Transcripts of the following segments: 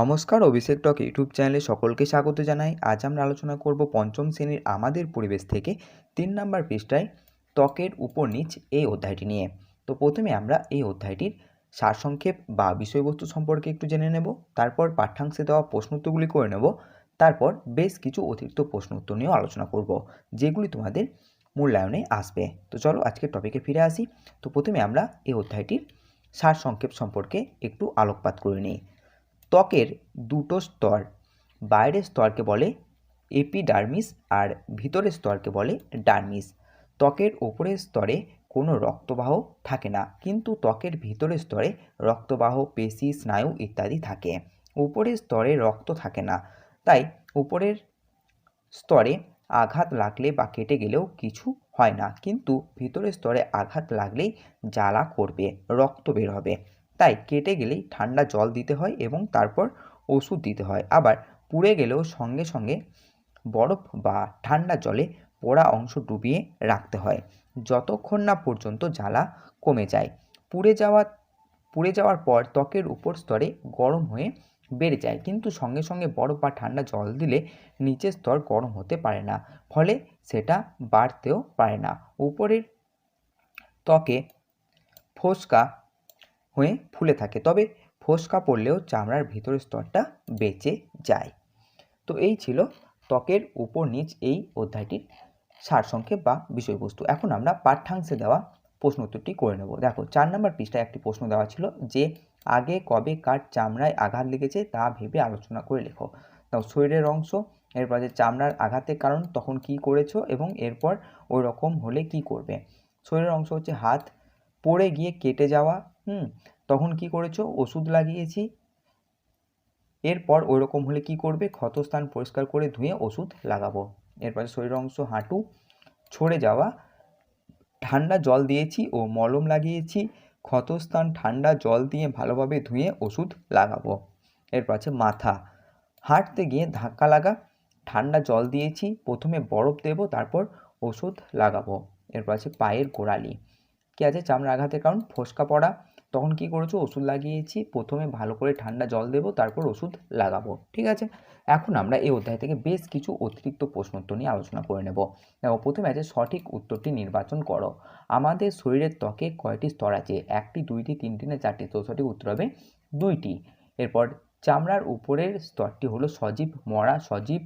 নমস্কার, অভিষেক টক ইউটিউব চ্যানেলে সকলকে স্বাগত জানাই। আজ আমরা আলোচনা করব পঞ্চম শ্রেণির আমাদের পরিবেশ থেকে তিন নম্বর পৃষ্ঠায় ত্বকের উপর নিচ এই অধ্যায়টি নিয়ে। তো প্রথমে আমরা এই অধ্যায়টির সারসংক্ষেপ বা বিষয়বস্তু সম্পর্কে একটু জেনে নেব, তারপর পাঠ্যাংশে দেওয়া প্রশ্ন উত্তরগুলি করে নেব, তারপর বেশ কিছু অতিরিক্ত প্রশ্ন উত্তর নিয়েও আলোচনা করব, যেগুলি তোমাদের মূল্যায়নে আসবে। তো চলো আজকের টপিকে ফিরে আসি। তো প্রথমে আমরা এই অধ্যায়টির সারসংক্ষেপ সম্পর্কে একটু আলোকপাত করে নিই। ত্বকের দুটো স্তর, বাইরের স্তরকে বলে এপিডার্মিস আর ভিতরের স্তরকে বলে ডার্মিস ত্বকের ওপরের স্তরে কোনো রক্তবাহ থাকে না, কিন্তু ত্বকের ভিতরের স্তরে রক্তবাহ, পেশি, স্নায়ু ইত্যাদি থাকে। উপরের স্তরে রক্ত থাকে না, তাই উপরের স্তরে আঘাত লাগলে বা কেটে গেলেও কিছু হয় না, কিন্তু ভিতরের স্তরে আঘাত লাগলেই জ্বালা করবে, রক্ত বের হবে। তাই কেটে গেলেই ঠান্ডা জল দিতে হয় এবং তারপর ওষুধ দিতে হয়। আবার পুড়ে গেলেও সঙ্গে সঙ্গে বরফ বা ঠান্ডা জলে পোড়া অংশ ডুবিয়ে রাখতে হয়। যতক্ষণ না পর্যন্ত জ্বালা কমে যায়। পুড়ে যাওয়া, পুড়ে যাওয়ার পর ত্বকের উপর স্তরে গরম হয়ে বেড়ে যায়। কিন্তু সঙ্গে সঙ্গে বরফ বা ঠান্ডা জল দিলে নিচের স্তর গরম হতে পারে না। ফলে সেটা বাড়তেও পারে না। উপরের ত্বকে ফোসকা হয়ে ফুলে থাকে। তবে ফোসকা পড়লেও চামড়ার ভিতরের স্তরটা বেঁচে যায়। তো এই ছিল ত্বকের উপর নিচ এই অধ্যায়টির সারসংক্ষেপ বা বিষয়বস্তু। এখন আমরা পাঠ্যাংশে দেওয়া প্রশ্ন উত্তরটি করে নেব। দেখো, চার নম্বর পৃষ্ঠায় একটি প্রশ্ন দেওয়া ছিল যে, আগে কবে কার চামড়ায় আঘাত লেগেছে তা ভেবে আলোচনা করে লেখো। তাও শরীরের অংশ, এরপর যে চামড়ার আঘাতের কারণ, তখন কি করেছ এবং এরপর ওই রকম হলে কি করবে? শরীরের অংশ হচ্ছে হাত, পড়ে গিয়ে কেটে যাওয়া হুম, তখন কি করেছ? ওষুধ লাগিয়েছি। এরপর ওই রকম হলে কি করবে? ক্ষতস্থান পরিষ্কার করে ধুয়ে ওষুধ লাগাবো। এরপরে শরীর অংশ, হাঁটু ছড়ে যাওয়া। ঠান্ডা জল দিয়েছি ও মলম লাগিয়েছি। ক্ষতস্থান, ঠান্ডা জল দিয়ে ভালোভাবে ধুয়ে ওষুধ লাগাবো। এরপর আছে মাথা। হাঁটতে গিয়ে ধাক্কা লাগা। ঠান্ডা জল দিয়েছি। প্রথমে বরফ দেব, তারপর ওষুধ লাগাবো। এরপর আছে পায়ের গোড়ালি। কী আছে? চামড়া আঘাতের কারণ, ফোসকা পড়া। তখন কি করেছ? ওষুধ লাগিয়েছি। প্রথমে ভালো করে ঠান্ডা জল দেবো, তারপর ওষুধ লাগাবো। ঠিক আছে? এখন আমরা এই অধ্যায় থেকে বেশ কিছু অতিরিক্ত প্রশ্ন উত্তর নিয়ে আলোচনা করে নেব। দেখো, প্রথমে আছে, সঠিক উত্তরটি নির্বাচন করো। আমাদের শরীরের ত্বকে কয়টি স্তর আছে? একটি, দুইটি, তিনটি না চারটি? তো সঠিক উত্তর হবে দুইটি। এরপর চামড়ার উপরের স্তরটি হলো সজীব মরা, সজীব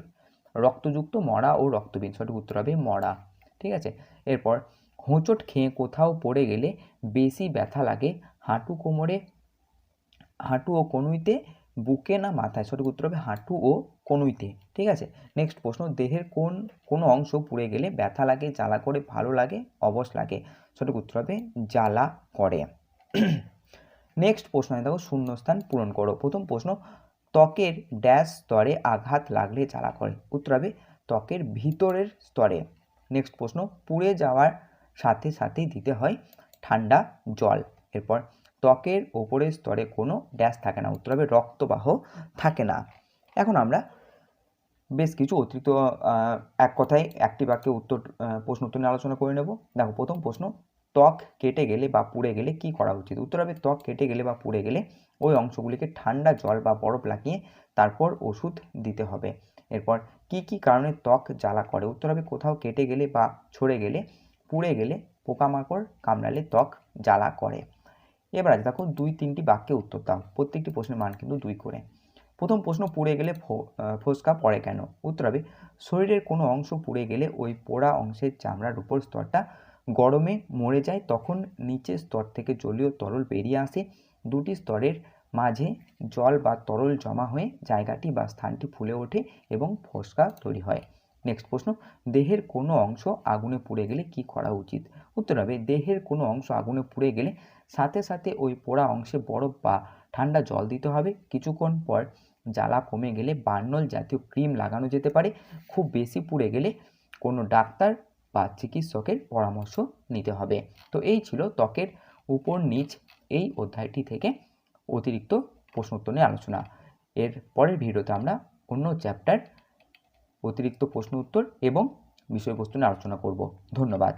রক্তযুক্ত মরা ও রক্তবিন সঠিক উত্তর হবে মরা। ঠিক আছে? এরপর হোঁচট খেয়ে কোথাও পড়ে গেলে বেশি ব্যথা লাগে হাঁটু কোমরে, হাঁটু ও কনুইতে, বুকে না মাথায়? সঠিক উত্তর হবে হাঁটু ও কনুইতে। ঠিক আছে? নেক্সট প্রশ্ন, দেহের কোন, কোনো অংশ পুড়ে গেলে ব্যথা লাগে, জ্বালা করে, ভালো লাগে, অবশ লাগে? সঠিক উত্তর হবে জ্বালা করে। নেক্সট প্রশ্ন দেখো, শূন্যস্থান পূরণ করো। প্রথম প্রশ্ন, ত্বকের ড্যাশ স্তরে আঘাত লাগলে জ্বালা করে? উত্তর হবে ত্বকের ভিতরের স্তরে। নেক্সট প্রশ্ন, পুড়ে যাওয়ার সাথে সাথেই দিতে হয় ঠান্ডা জল। এরপর ত্বকের ওপরের স্তরে কোনো ড্যাশ থাকে না, উত্তর হবে রক্তবাহ থাকে না। এখন আমরা বেশ কিছু অতিরিক্ত এক কথায় একটি বাক্যে উত্তর প্রশ্ন উত্তর নিয়ে আলোচনা করে নেব। দেখো, প্রথম প্রশ্ন, ত্বক কেটে গেলে বা পুড়ে গেলে কি করা উচিত? উত্তর হবে ত্বক কেটে গেলে বা পুড়ে গেলে ওই অংশগুলিকে ঠান্ডা জল বা বরফ লাগিয়ে তারপর ওষুধ দিতে হবে। এরপর কি কি কারণে ত্বক জ্বালা করে? উত্তর হবে কোথাও কেটে গেলে বা ছড়ে গেলে, পুড়ে গেলে পোকামাকড় কামড়ালে ত্বক জ্বালা করে। এবার আছে দেখো দুই তিনটি বাক্যে উত্তর দাও। প্রত্যেকটি প্রশ্নের মান কিন্তু দুই করে। প্রথম প্রশ্ন, পুড়ে গেলে ফোসকা পড়ে কেন? উত্তর হবে, শরীরের কোনো অংশ পুড়ে গেলে ওই পোড়া অংশের চামড়ার উপর স্তরটা গরমে মরে যায়, তখন নিচের স্তর থেকে জলীয় তরল বেরিয়ে আসে। দুটি স্তরের মাঝে জল বা তরল জমা হয়ে জায়গাটি বা স্থানটি ফুলে ওঠে এবং ফোসকা তৈরি হয়। নেক্সট প্রশ্ন, দেহের কোনো অংশ আগুনে পুড়ে গেলে কি করা উচিত? উত্তর হবে, দেহের কোনো অংশ আগুনে পুড়ে গেলে সাথে সাথে ওই পোড়া অংশে বরফ বা ঠান্ডা জল দিতে হবে। কিছুক্ষণ পর জ্বালা কমে গেলে বার্নল জাতীয় ক্রিম লাগানো যেতে পারে। খুব বেশি পুড়ে গেলে কোনো ডাক্তার বা চিকিৎসকের পরামর্শ নিতে হবে। তো এই ছিল ত্বকের উপর নিচ এই অধ্যায়টি থেকে অতিরিক্ত প্রশ্ন উত্তর নিয়ে আলোচনা। এর পরের ভিডিওতে আমরা অন্য চ্যাপ্টার অতিরিক্ত প্রশ্ন উত্তর এবং বিষয়বস্তু নিয়ে আলোচনা করব। ধন্যবাদ।